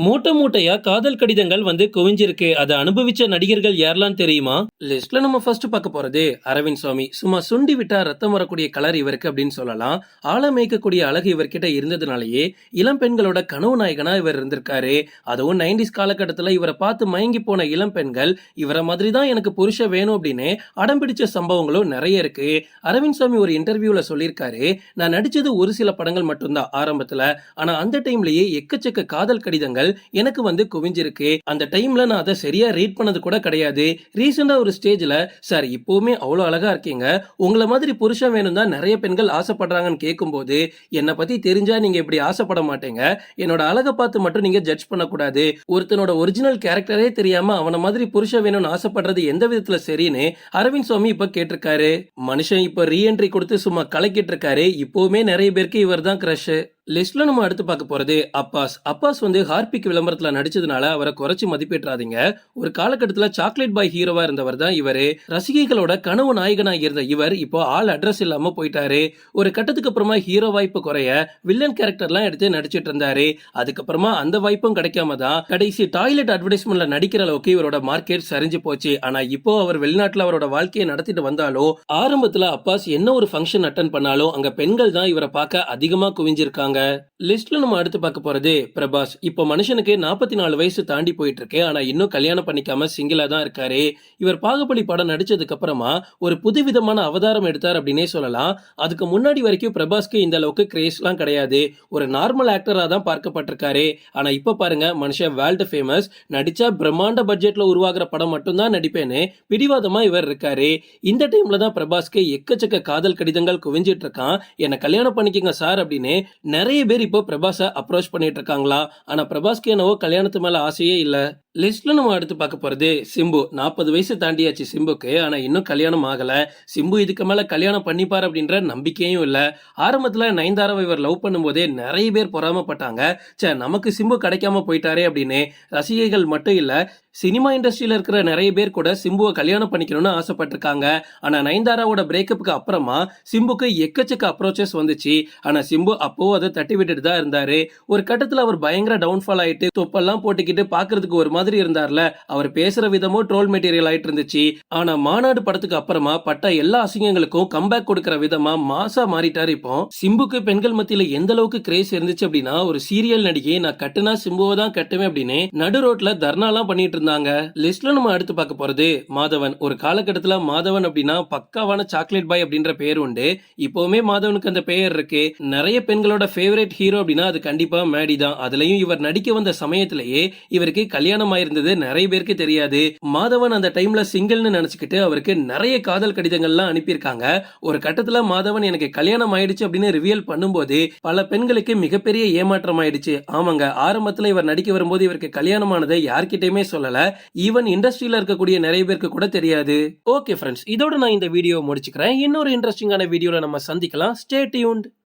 மூட்டை மூட்டையா காதல் கடிதங்கள் வந்து குவிஞ்சிருக்கு. அதை அனுபவிச்ச நடிகர்கள் யாரெல்லாம் தெரியுமா? லிஸ்ட்ல நம்ம ஃபர்ஸ்ட் பார்க்க போறது அரவிந்த் சுவாமி. சும்மா சுண்டி விட்டா ரத்தம் வரக்கூடிய கலர் இவருக்கு அப்படின்னு சொல்லலாம். ஆழ மேய்க்கக்கூடிய அழகு இவர்கிட்ட இருந்ததுனாலயே இளம் பெண்களோட கனவு நாயகனா இவர் இருந்திருக்காரு. அதுவும் நைன்டிஸ் காலகட்டத்துல இவரை பார்த்து மயங்கி போன இளம் பெண்கள் இவரை மாதிரி தான் எனக்கு புருஷ வேணும் அப்படின்னு அடம் பிடிச்ச சம்பவங்களும் நிறைய இருக்கு. அரவிந்த் சுவாமி ஒரு இன்டர்வியூல சொல்லியிருக்காரு நான் நடிச்சது ஒரு சில படங்கள் மட்டும்தான் ஆரம்பத்துல. ஆனா அந்த டைம்லயே எக்கச்சக்க காதல் கடிதங்கள் எனக்கு வந்து குவிஞ்சிருக்கு. அந்த டைம்ல நான் அதை சரியா ரீட் பண்ணது கூட கிடையாது. ரீசெண்டா ஒரு ஸ்டேஜ்ல சார் இப்பவுமே அவ்வளவு அழகா இருக்கீங்க. உங்களை மாதிரி புருஷன் வேணும் தான் நிறைய பெண்கள் ஆசைப்படுறாங்கன்னு கேட்கும்போது என்னை பத்தி தெரிஞ்சா நீங்க இப்படி ஆசைப்பட மாட்டீங்க. என்னோட அழகை பார்த்து மட்டும் நீங்க ஜட்ஜ் பண்ணக்கூடாது. ஒருத்தனோட ஒரிஜினல் கேரக்டரே தெரியாம அவன மாதிரி புருஷன் வேணும்னு ஆசைப்படுறது எந்த விதத்துல சரின்னு அரவிந்த் சுவாமி இப்ப கேட்டிருக்காரு. மனுஷன் இப்ப ரீஎன்ட்ரி கொடுத்து சும்மா கலக்கிட்டு இருக்காரு. இப்பவுமே நிறைய பேருக்கு இவர் தான் கிரஷ் லிஸ்ட்ல நம்ம அடுத்து பார்க்க போறது அப்பாஸ். அப்பாஸ் வந்து ஹார்பிக் விளம்பரத்துல நடிச்சதுனால அவரை குறைச்சு மதிப்பிட்டுறாதீங்க ஒரு காலகட்டத்துல சாக்லேட் பாய் ஹீரோவா இருந்தவர் தான் இவர். ரசிகைகளோட கனவு நாயகனாக இருந்த இவர் இப்போ ஆள் அட்ரஸ் இல்லாம போயிட்டாரு. ஒரு கட்டத்துக்கு அப்புறமா ஹீரோ வாய்ப்பு குறைய வில்லன் கேரக்டர்லாம் எடுத்து நடிச்சிட்டு இருந்தாரு. அதுக்கப்புறமா அந்த வாய்ப்பும் கிடைக்காம தான் கடைசி டாய்லெட் அட்வர்டைஸ்மெண்ட்ல நடிக்கிற அளவுக்கு இவரோட மார்க்கெட் சரிஞ்சு போச்சு. ஆனா இப்போ அவர் வெளிநாட்டுல அவரோட வாழ்க்கையை நடத்திட்டு வந்தாலும் ஆரம்பத்துல அப்பாஸ் என்ன ஒரு ஃபங்க்ஷன் அட்டன் பண்ணாலும் அங்க பெண்கள் தான் இவரை பார்க்க அதிகமா குவிஞ்சிருக்காங்க. லிஸ்ட்ல நம்ம அடுத்து பார்க்க போறது பிரபாஸ். இப்போ மனுஷனுக்கு நாற்பத்தி நாலு வயசு தாண்டி போயிட்டு இருக்கு ஆனா இன்னும் கல்யாணம் பண்ணிக்காம சிங்கிளா தான் இருக்காரு. இவர் பாகுபலி படம் நடிச்சதுக்கு அப்புறமா ஒரு புதுவிதமான அவதாரம் எடுத்தார் அப்படின்னே சொல்லலாம். அதுக்கு முன்னாடி வரைக்கும் பிரபாஸ்க்கு இந்த அளவுக்கு கிரேஸ்லாம் கிடையாது. ஒரு நார்மல் ஆக்டரா தான் பார்க்கப்பட்டிருக்காரு. ஆனா இப்ப பாருங்க மனுஷன் வேர்ல்டு ஃபேமஸ் நடிச்சா பிரம்மாண்ட பட்ஜெட்ல உருவாகிற படம் மட்டும்தான் நடிப்பேன்னு பிடிவாதமா இவர் இருக்காரு. இந்த டைம்ல தான் பிரபாஸ்க்கு எக்கச்சக்க காதல் கடிதங்கள் குவிஞ்சிட்டு இருக்கான். என்ன கல்யாணம் பண்ணிக்கங்க சார் அப்படின்னு நிறைய நிறைய பேர் இப்போ பிரபாஸை அப்ரோச் பண்ணிட்டு இருக்காங்களா? ஆனா பிரபாஸ்க்கு என்னவோ கல்யாணத்து மேல ஆசையே இல்லை. லிஸ்ட்ல நம்ம அடுத்து பார்க்க போறது சிம்பு. நாற்பது வயசு தாண்டியாச்சு சிம்புக்கு. ஆனா இன்னும் கல்யாணம் ஆகல. சிம்பு இதுக்கு மேல கல்யாணம் பண்ணிப்பார் அப்படின்ற நம்பிக்கையும் இல்ல. ஆரம்பத்துல நயன்தாராவை இவர் லவ் பண்ணும்போதே நிறைய பேர் பொறாமப்பட்டாங்க. சே நமக்கு சிம்பு கிடைக்காம போயிட்டாரே அப்படின்னு ரசிகைகள் மட்டும் இல்ல சினிமா இண்டஸ்ட்ரியில இருக்கிற நிறைய பேர் கூட சிம்புவை கல்யாணம் பண்ணிக்கணும்னு ஆசைப்பட்டிருக்காங்க. ஆனா நயன்தாராவோட பிரேக்கப்புக்கு அப்புறமா சிம்புக்கு எக்கச்சக்க அப்ரோச்சஸ் வந்துச்சு. ஆனா சிம்பு அப்போ அதை தட்டி விட்டுட்டு தான் இருந்தாரு. ஒரு கட்டத்துல அவர் பயங்கர டவுன்ஃபால் ஆயிட்டு தொப்பெல்லாம் போட்டுக்கிட்டு பாக்குறதுக்கு ஒரு மாதிரி இருந்தார்ல. அவர் பேசுற விதமும் ட்ரோல் மெட்டீரியல் ஆயிட்டு இருந்துச்சு. ஆனா மாநாடு படத்துக்கு அப்புறமா பட்ட எல்லா அசிங்கங்களுக்கும் கம்பேக் கொடுக்கற விதமா மாசா மாறிட்டாரு இப்போ. சிம்புக்கு பெண்கள் மத்தியில எந்த அளவுக்கு கிரேஸ் இருந்துச்சு அப்படின்னா ஒரு சீரியல் நடிகை நான் கட்டுனா சிம்புவை தான் கட்டுவேன் அப்படின்னு நடு ரோட்ல தர்ணாலாம் பண்ணிட்டு இருந்தாங்க. லிஸ்ட்ல நம்ம அடுத்து பார்க்க போறது மாதவன். ஒரு காலகட்டத்துல மாதவன் அப்படின்னா பக்காவான சாக்லேட் பாய் அப்படின்ற பேர் உண்டு. இப்பவுமே மாதவனுக்கு அந்த பெயர் இருக்கு. நிறைய பெண்களோட ஃபேவரட் ஹீரோ அப்படின்னா அது கண்டிப்பா மேடி தான். அதுலயும் இவர் நடிக்க வந்த சமயத்திலேயே இவருக்கு கல்யாணம் ஆயிருந்தது நிறைய பேருக்கு தெரியாது. மாதவன் அந்த டைம்ல சிங்கிள்னு நினைச்சுக்கிட்டு அவருக்கு நிறைய காதல் கடிதங்கள்லாம் அனுப்பியிருக்காங்க. ஒரு கட்டத்துல மாதவன் எனக்கு கல்யாணம் ஆயிடுச்சு அப்படின்னு ரிவியல் பண்ணும்போது பல பெண்களுக்கு மிகப்பெரிய ஏமாற்றம் ஆயிடுச்சு. ஆமாங்க ஆரம்பத்துல இவர் நடிக்க வரும்போது இவருக்கு கல்யாணம் ஆனதை யார்கிட்டயுமே சொல்லல. ஈவன் இண்டஸ்ட்ரியில இருக்கக்கூடிய நிறைய பேருக்கு கூட தெரியாது. ஓகே ஃப்ரெண்ட்ஸ் இதோட நான் இந்த வீடியோ முடிச்சுக்கிறேன். இன்னொரு இன்ட்ரெஸ்டிங்கான வீடியோல நம்ம சந்திக்கலாம். Stay tuned